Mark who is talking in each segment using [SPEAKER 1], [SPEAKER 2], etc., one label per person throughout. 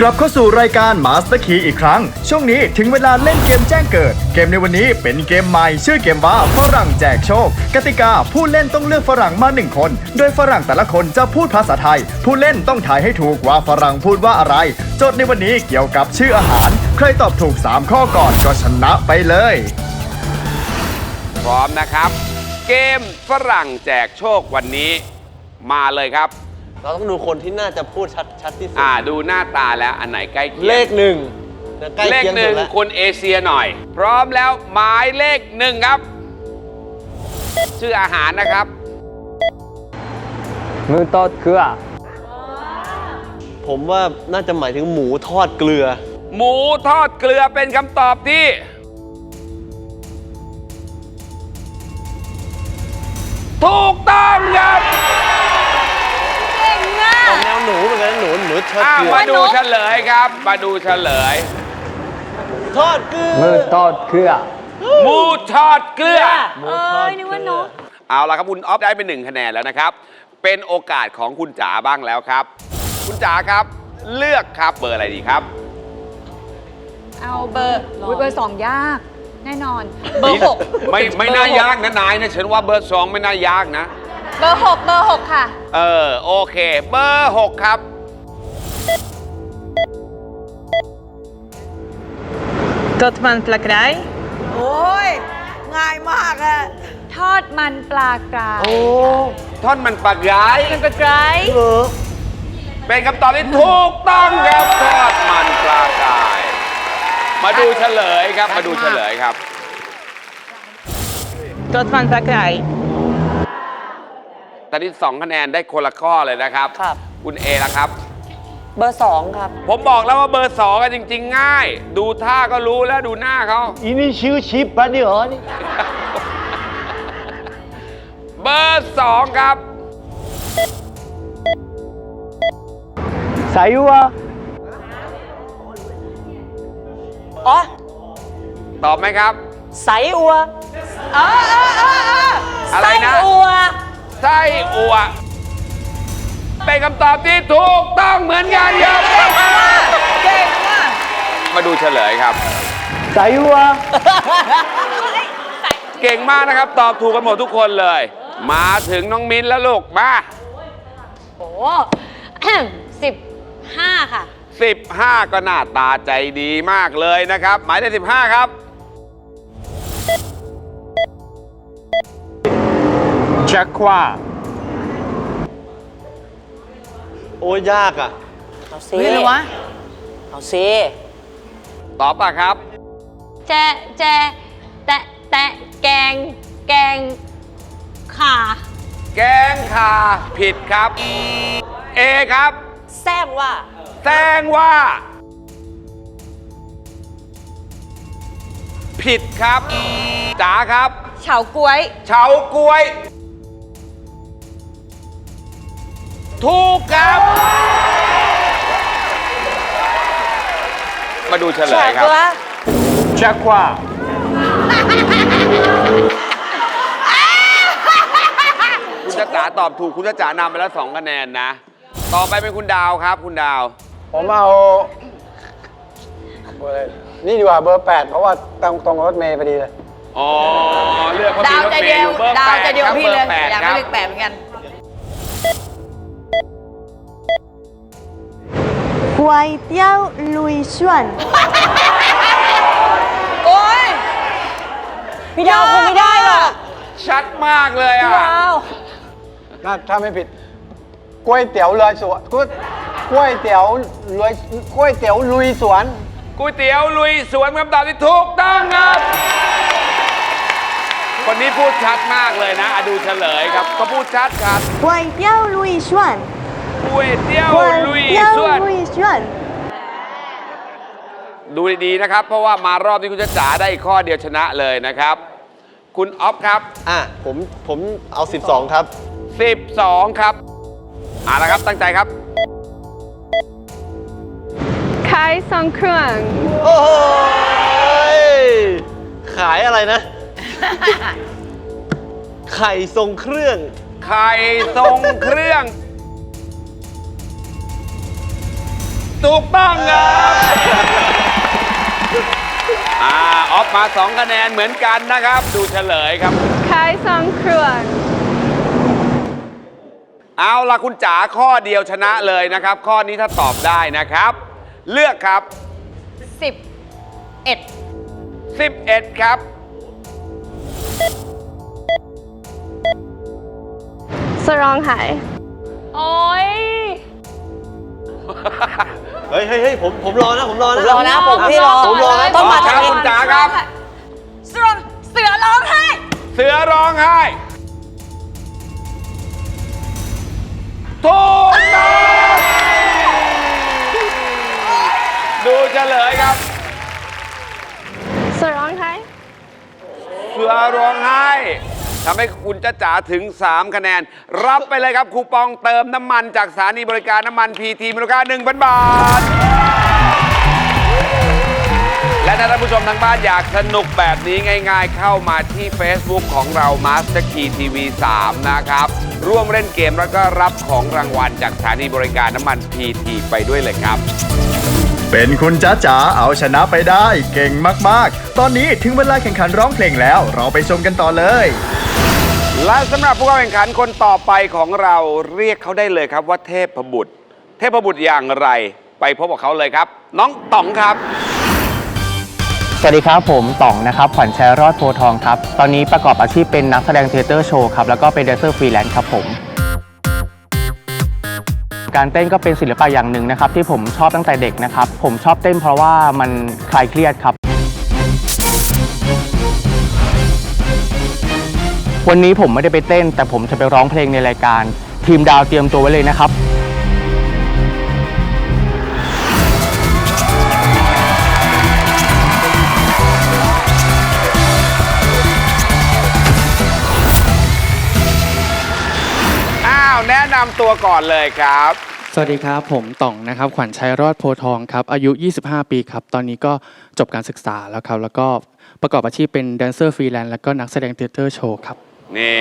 [SPEAKER 1] กลับเข้าสู่รายการ Master Key อีกครั้ง ช่วงนี้ถึงเวลาเล่นเกมแจ้งเกิด เกมในวันนี้เป็นเกมใหม่ชื่อเกมว่าฝรั่งแจกโชค กติกาผู้เล่นต้องเลือกฝรั่งมาหนึ่งคน โดยฝรั่งแต่ละคนจะพูดภาษาไทย ผู้เล่นต้องทายให้ถูกว่าฝรั่งพูดว่าอะไร โจทย์ในวันนี้เกี่ยวกับชื่ออาหาร ใครตอบถูก 3 ข้อก่อนก็ชนะไปเลย
[SPEAKER 2] พร้อมนะครับ เกมฝรั่งแจกโชควันนี้มาเลยครับ
[SPEAKER 3] เราต้องดูคนที่น่าจะพูดชัดชัดที่สุด
[SPEAKER 2] อ่าดูหน้าตาแล้วอันไหนใกล้เคียง
[SPEAKER 3] เลขหนึ่งนะใกล้
[SPEAKER 2] เลข
[SPEAKER 3] เคียง
[SPEAKER 2] ห
[SPEAKER 3] สุ
[SPEAKER 2] นึ่
[SPEAKER 3] ด
[SPEAKER 2] ง
[SPEAKER 3] แล้ว
[SPEAKER 2] คนเอเชียหน่อย พร้อมแล้วหมายเลขหนึ่งครับ ชื่ออาหารนะครับ
[SPEAKER 4] มือตอดเกลือ
[SPEAKER 3] ผมว่าน่าจะหมายถึงหมูทอดเกลือ
[SPEAKER 2] หมูทอดเกลือเป็นคำตอบที่ ถูกต้องครับ
[SPEAKER 3] ออกแนวหนูเหมือนกัน นะหนูหนูทอด
[SPEAKER 2] อ้าว
[SPEAKER 3] เกลือ
[SPEAKER 2] มาดูเฉลยครับ มาดูเฉลย
[SPEAKER 3] ทอดเกลือ
[SPEAKER 4] มือตอดเกลือ
[SPEAKER 2] หมูทอดเกลือ
[SPEAKER 3] หมูทอดเกลือ
[SPEAKER 2] เอาละครับคุณออฟได้เป็นหนึ่งคะแนนแล้วนะครับ เป็นโอกาสของคุณจ๋าบ้างแล้วครับ คุณจ๋าครับเลือกครับเบอร์อะไรดีครับ
[SPEAKER 5] เอาเบอร์อุ๊ยเบอร์สองยาก แน่นอน เบอร์หก
[SPEAKER 2] ไม่ไม่น่ายากนะนายนะฉันว่าเบอร์สองไม่น่ายากนะ
[SPEAKER 5] เบอร์หกเบอร์หกค่ะ
[SPEAKER 2] เออโอเค เบอร์6ครับ
[SPEAKER 6] Tot man plakkerij.
[SPEAKER 7] โอ้ยง่ายมากอะ
[SPEAKER 5] ทอดมันปลากราย
[SPEAKER 2] ท่อนมันปลากราย
[SPEAKER 5] มันปลากราย
[SPEAKER 2] เป็นคำตอบที่ถูกต้องครับทอดมันปลากราย มาดูเฉลยครับ มาดูเฉลยครับ
[SPEAKER 6] Tot man plakkerij.
[SPEAKER 2] ตอนนี้สองคะแนนได้คนละข้อเลยนะครับ
[SPEAKER 7] ครับ
[SPEAKER 2] คุณเอละครับ
[SPEAKER 7] เบอร์สองครับ
[SPEAKER 2] ผมบอกแล้วว่าเบอร์สองอะจริง ๆ ง่าย ดูท่าก็รู้แล้วดูหน้าเขา
[SPEAKER 3] อีนี่ชื่อชิปปะเนี่ยเหรอนี่
[SPEAKER 2] เบอร์สองครับ
[SPEAKER 4] ใส่วัว
[SPEAKER 7] อ๋อ
[SPEAKER 2] ตอบไหมครับ
[SPEAKER 7] ใสอัวเออเออเออเออ
[SPEAKER 2] อะไรนะ
[SPEAKER 7] ไส้อัว
[SPEAKER 2] ไส้อั่ว เป็นคำตอบที่ถูกต้องเหมือนกันครับ
[SPEAKER 7] เก่งมาก
[SPEAKER 2] มาดูเฉลยครับ
[SPEAKER 4] ใส่วัว
[SPEAKER 2] เก่งมากนะครับ ตอบถูกกันหมดทุกคนเลย มาถึงน้องมิ้นแล้วลูก มา
[SPEAKER 5] โอ้สิบห้าค่ะ
[SPEAKER 2] 15 ก็หน้าตาใจดีมากเลยนะครับ หมายเลข15 ครับ
[SPEAKER 4] ชักว่า
[SPEAKER 3] อ้ยยากอะ
[SPEAKER 7] เอาซิ
[SPEAKER 6] Wil je wat?
[SPEAKER 7] เอาซิ
[SPEAKER 2] ตอบป่ะครับ
[SPEAKER 5] แจแจแตะแตะแกง แกงข่า
[SPEAKER 2] แกงข่าผิดครับ เอครับ
[SPEAKER 7] แซงว่า
[SPEAKER 2] แซงว่า ผิดครับจ๋าครับ
[SPEAKER 5] เฉาก๊วย
[SPEAKER 2] เฉาก๊วย ถูกครับ มาดูเฉลยครับ
[SPEAKER 4] ชักว่า
[SPEAKER 2] คุณจ๊ะจ๋าตอบถูกคุณจ๊ะจ๋านำไปแล้วสองคะแนนนะ ต่อไปเป็นคุณดาวครับ คุณดาว
[SPEAKER 8] ผมเอาเบอร์อะไรนี่ดีกว่าเบอร์8เพราะว่าตรงตรงรถเมย์พอดีเลย
[SPEAKER 2] อ๋อ เลือกเพราะ
[SPEAKER 7] ดา
[SPEAKER 2] มี
[SPEAKER 7] ว
[SPEAKER 2] รถ
[SPEAKER 7] ใจ
[SPEAKER 2] เม
[SPEAKER 7] เดี
[SPEAKER 2] ย์
[SPEAKER 7] ย
[SPEAKER 2] อ
[SPEAKER 7] ว
[SPEAKER 2] ยู่เบอร์
[SPEAKER 7] ดาว
[SPEAKER 2] แปด
[SPEAKER 7] ใจเดียว
[SPEAKER 2] ครับ
[SPEAKER 7] พี่
[SPEAKER 2] เบอ
[SPEAKER 7] เลย
[SPEAKER 2] ร์แปด
[SPEAKER 7] อยาก
[SPEAKER 2] ค
[SPEAKER 7] ได้
[SPEAKER 2] รับ
[SPEAKER 7] เลขแปดเหมือนกัน
[SPEAKER 9] ก๋วยเตี๋ยวลุยส่วน
[SPEAKER 7] โอ้ยพี่ดาวคงไม่ได้หรอก
[SPEAKER 2] ชัดมากเลย
[SPEAKER 7] พี่
[SPEAKER 2] อะ
[SPEAKER 7] ดาว
[SPEAKER 8] ถ้าถ้าไม่ผิดก๋วยเตี๋ยวเลยสวนก๋วยก๋วยเตี๋ยวลุยก๋วยเตี๋ยวลุยสวน
[SPEAKER 2] ก๋วยเตี๋ยวลุยสวนคำตอบที่ถูกต้องครับคนนี้พูดชัดมากเลยนะอะดูเฉลยครับเขาพูดชัดครับ
[SPEAKER 9] ก๋วยเตี๋ยวลุยส่วน
[SPEAKER 2] ก๋วยเตี๋ยว
[SPEAKER 9] ก๋วย
[SPEAKER 2] ลุย
[SPEAKER 9] เตี๋ยว
[SPEAKER 2] สวน
[SPEAKER 9] ลุยส่วน
[SPEAKER 2] ดูดีๆนะครับ เพราะว่ามารอบนี้คุณจะจ๋าได้อีกข้อเดียวชนะเลยนะครับ คุณออฟครับ
[SPEAKER 3] อะผมผมเอา 12 ครับ
[SPEAKER 2] 12 ครับเอาละครับตั้งใจครับ
[SPEAKER 6] ขายสองเครื่อง
[SPEAKER 3] โอ้ยขายอะไรนะ ไข่ทรงเครื่อง
[SPEAKER 2] ไข่ทรงเครื่อง ถถูกต้องครับอ่าออฟมาสองคะแนนเหมือนกันนะครับ ดูเฉลยครับ
[SPEAKER 6] คายซองครวน
[SPEAKER 2] เอาล่ะคุณจ๋าข้อเดียวชนะเลยนะครับ ข้อนี้ถ้าตอบได้นะครับ เลือกครับ
[SPEAKER 5] สิบเอ็ด
[SPEAKER 2] 11 ครับ
[SPEAKER 6] สรองหาย
[SPEAKER 5] โอ้ย
[SPEAKER 3] เฮ้ยเฮ้ยเฮ้ยผมผมรอนะผมรอนะ
[SPEAKER 7] รอนะ ผมพี่รอ
[SPEAKER 3] ผมรอนะ
[SPEAKER 7] ต้องมา
[SPEAKER 2] ค
[SPEAKER 7] ทา
[SPEAKER 2] รับ
[SPEAKER 7] งนี้
[SPEAKER 2] คุณจ๋าครับ
[SPEAKER 5] เสือเสือร้องไห้
[SPEAKER 2] เสือร้องไห้ถูกต้องดูเฉลยครับ
[SPEAKER 6] สรองหาย
[SPEAKER 2] เสือร้องไห้ ทำให้คุณจ้าจ๋าถึง 3 คะแนน รับไปเลยครับคูปองเติมน้ำมันจากสถานีบริการน้ำมันพีทีมูลค่า1,000 บาท และถ้าท่านผู้ชมทางบ้านอยากสนุกแบบนี้ง่าย ๆ เข้ามาที่ Facebook ของเรา Master Key TV 3 นะครับ ร่วมเล่นเกมแล้วก็รับของรางวัลจากสถานีบริการน้ำมัน PT ไปด้วยเลยครับ
[SPEAKER 1] เป็นคุณจ้าจ๋าเอาชนะไปได้เก่งมากๆ ตอนนี้ถึงเวลาแข่งขันร้องเพลงแล้ว เราไปชมกันต่อเลย
[SPEAKER 2] และสำหรับผู้เข้าแข่งขันคนต่อไปของเราเรียกเขาได้เลยครับว่าเทพบุตร เทพบุตรอย่างไร ไปพบกับเขาเลยครับ น้องต๋องครับ
[SPEAKER 4] สวัสดีครับผมต่องนะครับขวัญชัยรอดโพธิ์ทองครับ ตอนนี้ประกอบอาชีพเป็นนักแสดงเทเตอร์โชว์ครับ แล้วก็เป็นแดนเซอร์ฟรีแลนซ์ครับผม การเต้นก็เป็นศิลปะอย่างหนึ่งนะครับ ที่ผมชอบตั้งแต่เด็กนะครับ ผมชอบเต้นเพราะว่ามันคลายเครียดครับ วันนี้ผมไม่ได้ไปเต้น แต่ผมจะไปร้องเพลงในรายการ ทีมดาวเตรียมตัวไว้เลยนะครับ
[SPEAKER 2] นะนำตัวก่อนเลยครับ
[SPEAKER 10] สวัสดีครับ ผมต่องนะครับ ขวัญชัยรอดโพธิ์ทองครับ อายุ 25 ปีครับ ตอนนี้ก็จบการศึกษาแล้วครับ แล้วก็ประกอบอาชีพเป็นแดนเซอร์ฟรีแลนซ์แล้วก็นักแสดงเทเตอร์โชว์ครับ
[SPEAKER 2] นี่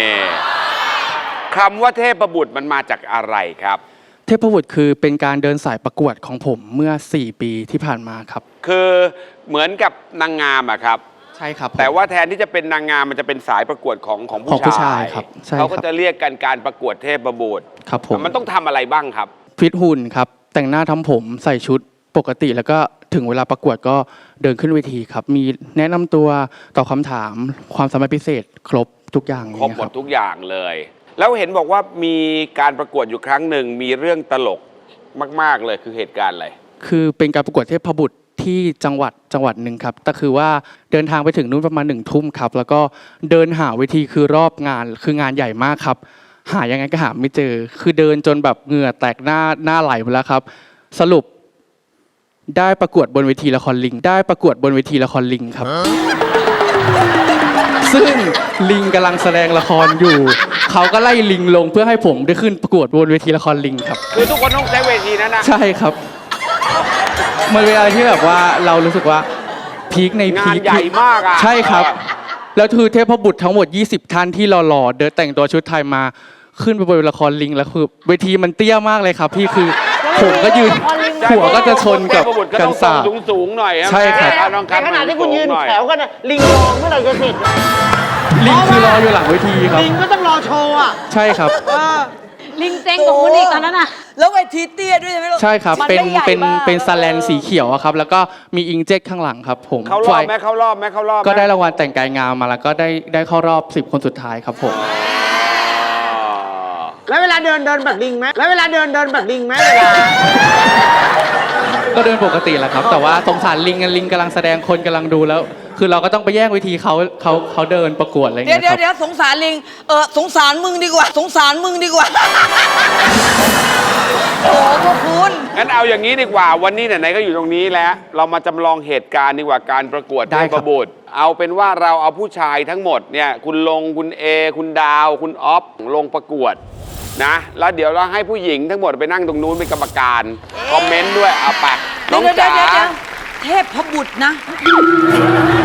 [SPEAKER 2] คำว่าเทพบุตรมันมาจากอะไรครับ
[SPEAKER 10] เทพบุตรคือเป็นการเดินสายประกวดของผมเมื่อ 4 ปีที่ผ่านมาครับ
[SPEAKER 2] คือเหมือนกับนางงามอะครับ
[SPEAKER 10] ใช่ครับผม
[SPEAKER 2] แต่ว่าแทนที่จะเป็นนางงามมันจะเป็นสายประกวดของของ
[SPEAKER 10] ของผู้
[SPEAKER 2] ผู้ชา
[SPEAKER 10] ชายยครับใช่
[SPEAKER 2] เขาก็
[SPEAKER 10] ครับ
[SPEAKER 2] จะเรียกกันการประกวดเทพบุตร
[SPEAKER 10] ครับผม
[SPEAKER 2] มันต้องทำอะไรบ้างครับ
[SPEAKER 10] ฟิตหุ่นครับ แต่งหน้าทำผมใส่ชุดปกติแล้วก็ถึงเวลาประกวดก็เดินขึ้นเวทีครับ มีแนะนำตัวตอบคำถามความสามารถพิเศษครบทุกอย่าง
[SPEAKER 2] ครบหมดทุกอย่างเลย แล้วเห็นบอกว่ามีการประกวดอยู่ครั้งหนึ่งมีเรื่องตลกมาก ๆ เลยคือเหตุการณ์อะไร
[SPEAKER 10] คือเป็นการประกวดเทพบุตร ที่จังหวัดจังหวัดหนึ่งครับแต่คือว่าเดินทางไปถึงนู่นประมาณหนึ่งทุ่มครับ แล้วก็เดินหาเวทีคือรอบงานคืองานใหญ่มากครับ หายังไงก็หาไม่เจอ คือเดินจนแบบเหงื่อแตกหน้าหน้าไหลหมดแล้วครับ สรุป ได้ประกวดบนเวทีละครลิง ได้ประกวดบนเวทีละครลิงครับ ซึ่งลิงกำลังแสดงละครอยู่ เขาก็ไล่ลิงลงเพื่อให้ผมได้ขึ้นประกวดบนเวทีละครลิงครับ
[SPEAKER 2] คือทุกคนต้องใช้เวทีนั้นนะ
[SPEAKER 10] ใช่ครับ มันเป็นอะไรที่แบบว่าเรารู้สึกว่าพีคใน
[SPEAKER 2] งา
[SPEAKER 10] พี
[SPEAKER 2] น
[SPEAKER 10] ค
[SPEAKER 2] ใหญ่มากอะ
[SPEAKER 10] ใช่ครับ แล้วคือเทพบุตรทั้งหมด 20 ท่านที่หล่อๆเดินแต่งตัวชุดไทยมาขึ้นไปบนละครลิงแล้วคือเวทีมันเตี้ยมากเลยครับ พี่คือผมก็ยืนหัวก็จะชนกับ
[SPEAKER 2] เทพบุตรก็
[SPEAKER 10] กั
[SPEAKER 2] ต้
[SPEAKER 10] น
[SPEAKER 2] อง
[SPEAKER 10] ศาสตร์
[SPEAKER 2] สูงสูงๆหน่อย
[SPEAKER 10] ใช่ครับ
[SPEAKER 2] แม่ต้อง
[SPEAKER 7] ในขณะที่คุณยืน
[SPEAKER 2] สูงๆหอ
[SPEAKER 7] แถวกันน่ะลิงรองเมื่อไหร่จะเสร็จอะ
[SPEAKER 10] ลิงคือรออยู่หลังเวทีครับ
[SPEAKER 7] ลิงก็ต้องรอโชว์อะ
[SPEAKER 10] ใช่ครับ
[SPEAKER 7] เออ
[SPEAKER 5] ลิงเจ๊งกว่าคุณอีกตอนนั้นอะ
[SPEAKER 7] แล้วเวทีเตี้ยด้วยใช่ไหมลูก
[SPEAKER 10] ใช่ครับ
[SPEAKER 7] มัน
[SPEAKER 10] เป็น
[SPEAKER 7] ไม่ใหญ่
[SPEAKER 10] เป็น
[SPEAKER 7] มาก
[SPEAKER 10] เป็นสแลนสีเขียวอะครับ แล้วก็มีอิงเจ็ตข้างหลังครับผม
[SPEAKER 2] เขารอบไหมเขารอบไหมเขารอบหม
[SPEAKER 10] ก็ได้รางวัลแต่งกายงามมาแล้วก็ได้ได้เข้ารอบ 10 คนสุดท้ายครับผม
[SPEAKER 2] อ๋อ
[SPEAKER 7] แล้วเวลาเดินเดินแบบลิงไหมแล้วเวลาเดินเดินแบบลิงไหมเวลา
[SPEAKER 10] ก็เดินปกติแหละครับ แต่ว่าสงสารลิงอะลิงกำลังแสดงคนกำลังดูแล้ว คือเราก็ต้องไปแย่งเวทีเขาเขาเขาเดินประกวดอะไรอย่าง
[SPEAKER 7] เดี๋ยว
[SPEAKER 10] เงี้ย
[SPEAKER 7] เดี๋ยว
[SPEAKER 10] ครับ
[SPEAKER 7] เดี๋ยวสงสารลิง เออสงสารมึงดีกว่า สงสารมึงดีกว่า โอ้โหพวกคุณ
[SPEAKER 2] งั้นเอาอย่างนี้ดีกว่าวันนี้ไหนๆก็อยู่ตรงนี้แล้ว เรามาจำลองเหตุการณ์ดีกว่าการประกวด
[SPEAKER 10] ได้
[SPEAKER 2] เท
[SPEAKER 10] ค
[SPEAKER 2] พ
[SPEAKER 10] รับ
[SPEAKER 2] บุตรเอาเป็นว่าเราเอาผู้ชายทั้งหมดเนี่ยคุณลงคุณเอคุณดาว คุณออฟลงประกวดนะ แล้วเดี๋ยวเราให้ผู้หญิงทั้งหมดไปนั่งตรงนู้นเป็นกรรมการคอมเมนต์ด้วยเอาไปน้อง
[SPEAKER 7] เดี๋ยว
[SPEAKER 2] จ๋า
[SPEAKER 7] เดี๋ยวเดี๋ยวเทพพบุตรนะ
[SPEAKER 2] เ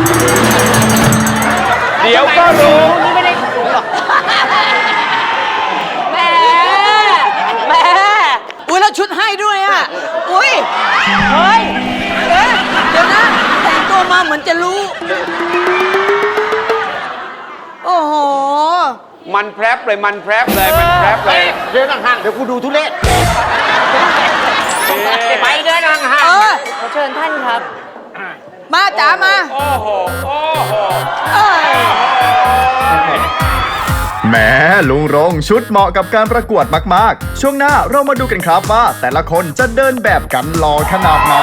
[SPEAKER 2] ดี๋ยวก็รู้
[SPEAKER 7] นี่ไม่ได้ถูกหรอแหมแหมอุ้ยแล้วชุดให้ด้วยอะ อุ้ย เฮ้ยเอ๊ะเดี๋ยวนะ แต่งตัวมาเหมือนจะรู้ โอ้โห
[SPEAKER 2] มันแพรบเลยมันแพรบเลยมันแพรบเลย
[SPEAKER 3] เดินห่างๆเดี๋ยวกูดูทุเรศ ไปเดินห่าง
[SPEAKER 7] เออ ขอเชิญท่านครับ มาจ๋ามา
[SPEAKER 2] โอ้โหโอ้โห
[SPEAKER 7] เอ้ย
[SPEAKER 1] แหมลุงรงชุดเหมาะกับการประกวดมาก ๆ ช่วงหน้าเรามาดูกันครับว่า แต่ละคนจะเดินแบบกันหล่อขนาดไหน